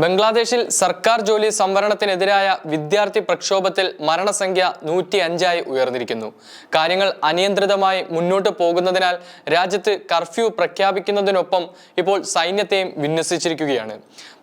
ബംഗ്ലാദേശിൽ സർക്കാർ ജോലി സംവരണത്തിനെതിരായ വിദ്യാർത്ഥി പ്രക്ഷോഭത്തിൽ മരണസംഖ്യ നൂറ്റി അഞ്ചായി ഉയർന്നിരിക്കുന്നു. കാര്യങ്ങൾ അനിയന്ത്രിതമായി മുന്നോട്ട് പോകുന്നതിനാൽ രാജ്യത്ത് കർഫ്യൂ പ്രഖ്യാപിക്കുന്നതിനൊപ്പം ഇപ്പോൾ സൈന്യത്തെയും വിന്യസിച്ചിരിക്കുകയാണ്.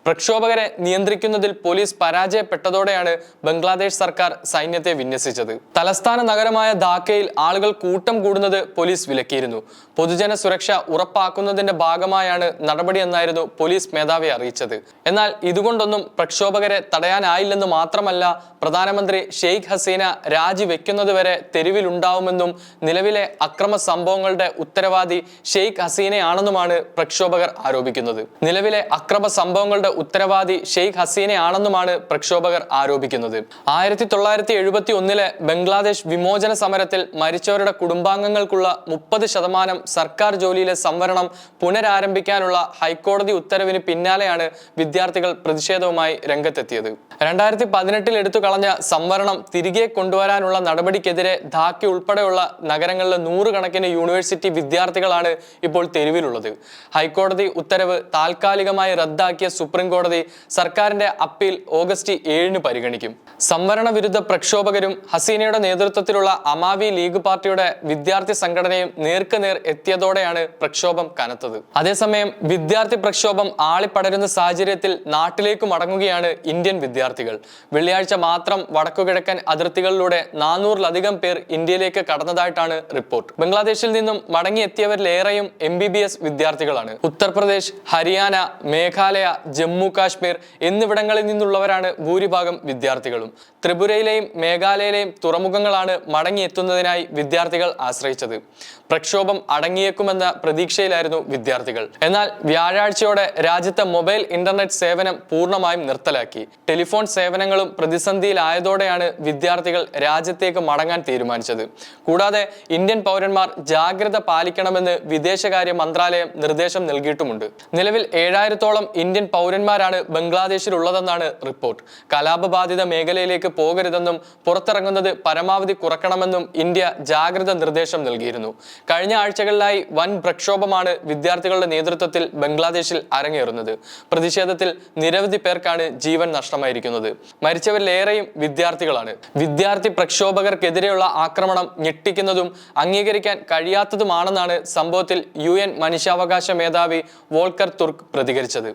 പ്രക്ഷോഭകരെ നിയന്ത്രിക്കുന്നതിൽ പോലീസ് പരാജയപ്പെട്ടതോടെയാണ് ബംഗ്ലാദേശ് സർക്കാർ സൈന്യത്തെ വിന്യസിച്ചത്. തലസ്ഥാന നഗരമായ ധാക്കയിൽ ആളുകൾ കൂട്ടം കൂടുന്നത് പോലീസ് വിലക്കിയിരുന്നു. പൊതുജന സുരക്ഷ ഉറപ്പാക്കുന്നതിന്റെ ഭാഗമായാണ് നടപടിയെന്നായിരുന്നു പോലീസ് മേധാവി അറിയിച്ചത്. എന്നാൽ ഇതുകൊണ്ടൊന്നും പ്രക്ഷോഭകരെ തടയാനായില്ലെന്ന് മാത്രമല്ല പ്രധാനമന്ത്രി ഷെയ്ഖ് ഹസീന രാജിവെക്കുന്നതുവരെ തെരുവിലുണ്ടാവുമെന്നും നിലവിലെ അക്രമ സംഭവങ്ങളുടെ ഉത്തരവാദി ഷെയ്ഖ് ഹസീനയാണെന്നുമാണ് പ്രക്ഷോഭകർ ആരോപിക്കുന്നത്. നിലവിലെ അക്രമ സംഭവങ്ങളുടെ ഉത്തരവാദി ഷെയ്ഖ് ഹസീനയാണെന്നുമാണ് പ്രക്ഷോഭകർ ആരോപിക്കുന്നത്. ആയിരത്തി തൊള്ളായിരത്തി എഴുപത്തി ഒന്നിലെ ബംഗ്ലാദേശ് വിമോചന സമരത്തിൽ മരിച്ചവരുടെ കുടുംബാംഗങ്ങൾക്കുള്ള മുപ്പത് ശതമാനം സർക്കാർ ജോലിയിലെ സംവരണം പുനരാരംഭിക്കാനുള്ള ഹൈക്കോടതി ഉത്തരവിന് പിന്നാലെയാണ് വിദ്യാർത്ഥികൾ പ്രതിഷേധവുമായി രംഗത്തെത്തിയത്. രണ്ടായിരത്തി പതിനെട്ടിൽ എടുത്തു കളഞ്ഞ സംവരണം തിരികെ കൊണ്ടുവരാനുള്ള നടപടിക്കെതിരെ ധാക്കി ഉൾപ്പെടെയുള്ള നഗരങ്ങളിലെ നൂറുകണക്കിന് യൂണിവേഴ്സിറ്റി വിദ്യാർത്ഥികളാണ് ഇപ്പോൾ തെരുവിലുള്ളത്. ഹൈക്കോടതി ഉത്തരവ് താൽക്കാലികമായി റദ്ദാക്കിയ സുപ്രീം കോടതി സർക്കാരിന്റെ അപ്പീൽ ഓഗസ്റ്റ് ഏഴിന് പരിഗണിക്കും. സംവരണ വിരുദ്ധ പ്രക്ഷോഭകരും ഹസീനയുടെ നേതൃത്വത്തിലുള്ള അമാവി ലീഗ് പാർട്ടിയുടെ വിദ്യാർത്ഥി സംഘടനയും നേർക്കുനേർ എത്തിയതോടെയാണ് പ്രക്ഷോഭം കനത്തത്. അതേസമയം വിദ്യാർത്ഥി പ്രക്ഷോഭം ആളിപ്പടരുന്ന സാഹചര്യത്തിൽ നാട്ടിലേക്ക് മടങ്ങുകയാണ് ഇന്ത്യൻ വിദ്യാർത്ഥികൾ. വെള്ളിയാഴ്ച മാത്രം വടക്കുകിഴക്കൻ അതിർത്തികളിലൂടെ നാനൂറിലധികം പേർ ഇന്ത്യയിലേക്ക് കടന്നതായിട്ടാണ് റിപ്പോർട്ട്. ബംഗ്ലാദേശിൽ നിന്നും മടങ്ങിയെത്തിയവരിലേറെയും എം ബി ബി എസ് വിദ്യാർത്ഥികളാണ്. ഉത്തർപ്രദേശ് ഹരിയാന മേഘാലയ ജമ്മു കാശ്മീർ എന്നിവിടങ്ങളിൽ നിന്നുള്ളവരാണ് ഭൂരിഭാഗം വിദ്യാർത്ഥികളും. ത്രിപുരയിലെയും മേഘാലയയിലെയും തുറമുഖങ്ങളാണ് മടങ്ങിയെത്തുന്നതിനായി വിദ്യാർത്ഥികൾ ആശ്രയിച്ചത്. പ്രക്ഷോഭം അടങ്ങിയേക്കുമെന്ന പ്രതീക്ഷയിലായിരുന്നു വിദ്യാർത്ഥികൾ. എന്നാൽ വ്യാഴാഴ്ചയോടെ രാജ്യത്തെ മൊബൈൽ ഇന്റർനെറ്റ് സേവനം പൂർണമായും നിർത്തലാക്കി. ടെലിഫോൺ സേവനങ്ങളും പ്രതിസന്ധിയിലായതോടെയാണ് വിദ്യാർത്ഥികൾ രാജ്യത്തേക്ക് മടങ്ങാൻ തീരുമാനിച്ചത്. കൂടാതെ ഇന്ത്യൻ പൗരന്മാർ ജാഗ്രത പാലിക്കണമെന്ന് വിദേശകാര്യ മന്ത്രാലയം നിർദ്ദേശം നൽകിയിട്ടുമുണ്ട്. നിലവിൽ ഏഴായിരത്തോളം ഇന്ത്യൻ പൗരന്മാരാണ് ബംഗ്ലാദേശിലുള്ളതെന്നാണ് റിപ്പോർട്ട്. കലാപബാധിത മേഖലയിലേക്ക് പോകരുതെന്നും പുറത്തിറങ്ങുന്നത് പരമാവധി കുറക്കണമെന്നും ഇന്ത്യ ജാഗ്രത നിർദ്ദേശം നൽകിയിരുന്നു. കഴിഞ്ഞ ആഴ്ചകളിലായി വൻ പ്രക്ഷോഭമാണ് വിദ്യാർത്ഥികളുടെ നേതൃത്വത്തിൽ ബംഗ്ലാദേശിൽ അരങ്ങേറുന്നത്. പ്രതിഷേധത്തിൽ നിരവധി പേർക്കാണ് ജീവൻ നഷ്ടമായിരിക്കുന്നത്. മരിച്ചവരിലേറെയും വിദ്യാർത്ഥികളാണ്. വിദ്യാർത്ഥി പ്രക്ഷോഭകർക്കെതിരെയുള്ള ആക്രമണം ഞെട്ടിക്കുന്നതും അംഗീകരിക്കാൻ കഴിയാത്തതുമാണെന്നാണ് സംഭവത്തിൽ യു എൻ മനുഷ്യാവകാശ മേധാവി വോൾക്കർ തുർക്ക് പ്രതികരിച്ചത്.